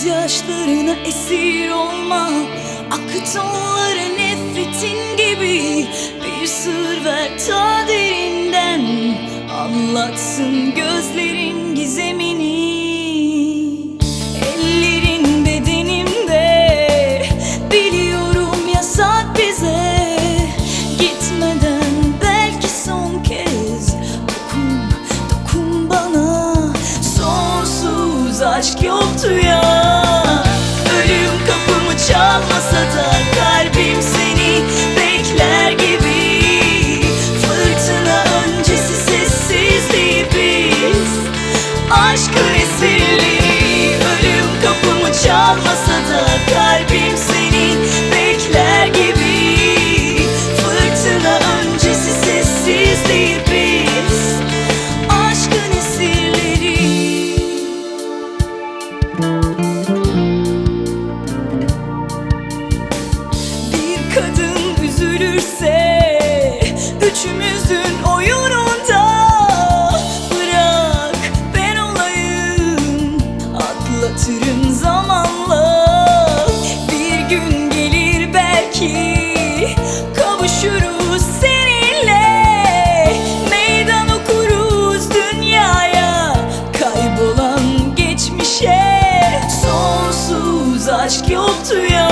Gözyaşlarına esir olma. Akıt onları nefretin gibi. Bir sır ver ta derinden. Anlatsın gözlerin gizemini. sleep. aşk yoktu ya.